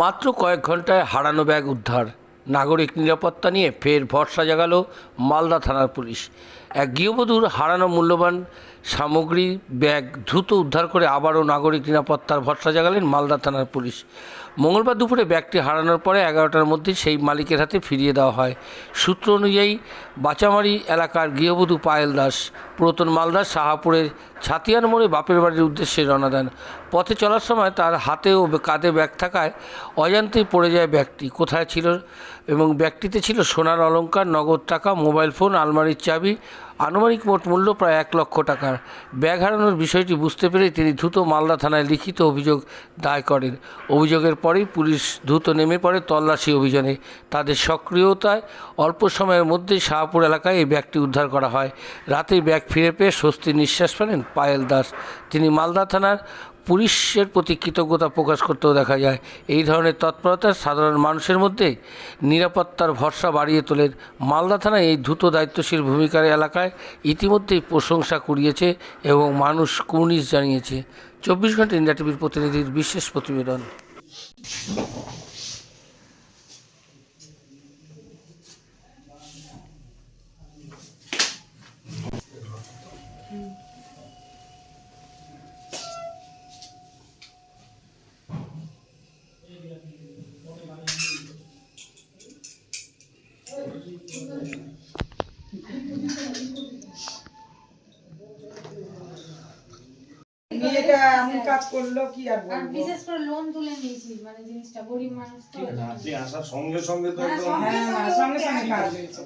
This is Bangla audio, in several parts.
মাত্র কয়েক ঘন্টায় হারানো ব্যাগ উদ্ধার। নাগরিক নিরাপত্তা নিয়ে ফের ভরসা জাগালো মালদা থানার পুলিশ। এক গৃহবধূর হারানো মূল্যবান সামগ্রী, ব্যাগ দ্রুত উদ্ধার করে আবারও নাগরিক নিরাপত্তার ভরসা জাগালেন মালদা থানার পুলিশ। মঙ্গলবার দুপুরে ব্যাগটি হারানোর পরে এগারোটার মধ্যে সেই মালিকের হাতে ফিরিয়ে দেওয়া হয়। সূত্র অনুযায়ী, বাচামারি এলাকার গৃহবধূ পায়েল দাস, পুরাতন মালদার শাহাপুরের ছাতিয়ান মোড়ে বাপের বাড়ির উদ্দেশ্যে রওনা দেন। পথে চলার সময় তার হাতে ও কাঁধে ব্যাগ থাকায় অজান্তেই পড়ে যায় ব্যাগটি। কোথায় ছিল এবং ব্যাগটিতে ছিল সোনার অলংকার, নগদ টাকা, মোবাইল ফোন, আলমারির চাবি আনুমানিক মোট মূল্য প্রায় এক লক্ষ টাকার। ব্যাগ হারানোর বিষয়টি বুঝতে পেরে তিনি দ্রুত মালদা থানায় লিখিত অভিযোগ দায় করেন। অভিযোগের পরেই পুলিশ দ্রুত নেমে পড়ে তল্লাশি অভিযানে। তাদের সক্রিয়তায় অল্প সময়ের মধ্যে শাহপুর এলাকায় এই ব্যাগটি উদ্ধার করা হয়। রাতেই ব্যাগ ফিরে পেয়ে স্বস্তির নিঃশ্বাস ফেলেন পায়েল দাস। তিনি মালদা থানার পুলিশের প্রতি কৃতজ্ঞতা প্রকাশ করতেও দেখা যায়। এই ধরনের তৎপরতা সাধারণ মানুষের মধ্যে নিরাপত্তার ভরসা বাড়িয়ে তোলেন মালদা থানায় এই দ্রুত দায়িত্বশীল ভূমিকার এলাকায় ইতিমধ্যেই প্রশংসা কুড়িয়েছে এবং মানুষ কুর্নিশ জানিয়েছে। চব্বিশ ঘণ্টা ইন্ডিয়া টিভির প্রতিনিধির বিশেষ প্রতিবেদন। মেয়েটা এমন কাজ করল কি আর আর বিশেষ করে লোন তুলে নিয়েছি মানে জিনিসটা গরিব মানুষ তো। আপনি আসার সঙ্গে সঙ্গে তো সঙ্গে সঙ্গে সঙ্গে কাজ হয়েছে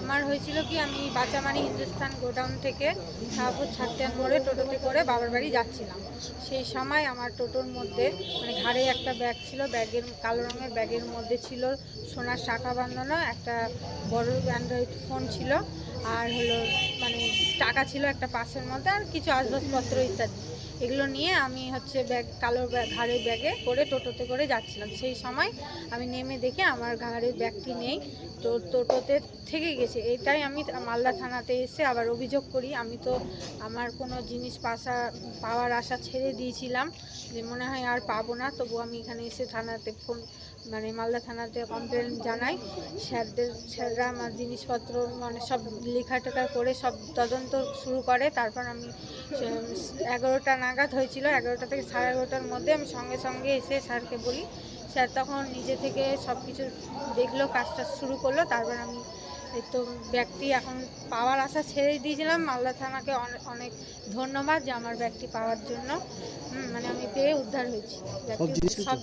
আমার হয়েছিল কি আমি বাঁচামারি হিন্দুস্তান গোডাউন থেকে শাহপুর ছাত্রান মোড়ে টোটোতে করে বাবার বাড়ি যাচ্ছিলাম। সেই সময় আমার টোটোর মধ্যে মানে ঘাড়ে একটা ব্যাগ ছিল ব্যাগের কালো রঙের ব্যাগের মধ্যে ছিল সোনার শাখা বাঁধানো একটা বড় অ্যান্ড্রয়েড ফোন ছিল। আর হলো মানে টাকা ছিল একটা পাশের মধ্যে আর কিছু আসবাবপত্র ইত্যাদি। এগুলো নিয়ে আমি হচ্ছে ব্যাগ, কালো ব্যাগ, ঘাড়ের ব্যাগে করে টোটোতে করে যাচ্ছিলাম। সেই সময় আমি নেমে দেখে আমার ঘাড়ের ব্যাগটি নেই, তো টোটোতে থেকে গেছে। এটাই আমি মালদা থানাতে এসে আবার অভিযোগ করি। আমি তো আমার কোনো জিনিস পাশা, পাওয়ার আশা ছেড়ে দিয়েছিলাম যে মনে হয় আর পাবো না। তবু আমি এখানে এসে থানাতে ফোন মানে মালদা থানাতে কমপ্লেন জানাই। স্যারদের, স্যাররা আমার জিনিসপত্র মানে সব লেখা টেখা করে সব তদন্ত শুরু করে। তারপর আমি এগারোটা নাগাদ হয়েছিল, এগারোটা থেকে সাড়ে এগারোটার মধ্যে আমি সঙ্গে সঙ্গে এসে স্যারকে বলি। স্যার তখন নিজে থেকে সব কিছু দেখল, কাজটা শুরু করল। তারপর আমি তো ব্যাগটি এখন পাওয়ার আশা ছেড়ে দিয়েছিলাম। মালদা থানাকে অনেক ধন্যবাদ যে আমার ব্যাগটি পাওয়ার জন্য। মানে আমি পেয়ে উদ্ধার হয়েছি। ব্যাগটি সব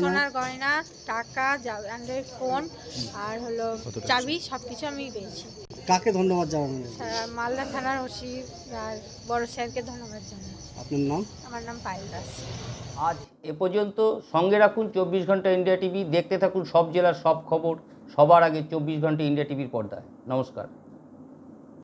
সোনার গয়না টাকা অ্যান্ড্রয়েড ফোন আর হলো চাবি সব কিছু আমি পেয়েছি। কাকে ধন্যবাদ জানাবেন? স্যার, মালদা থানার ওসি আর বড় স্যারকে ধন্যবাদ জানাই। আপনার নাম? আমার নাম পায়েল দাস। আজ এ পর্যন্ত সঙ্গে রাখুন চব্বিশ ঘণ্টা ইন্ডিয়া টিভি। দেখতে থাকুন সব জেলার সব খবর। সবার আগে চব্বিশ ঘণ্টা ইন্ডিয়া টিভির পর্দায়। নমস্কার।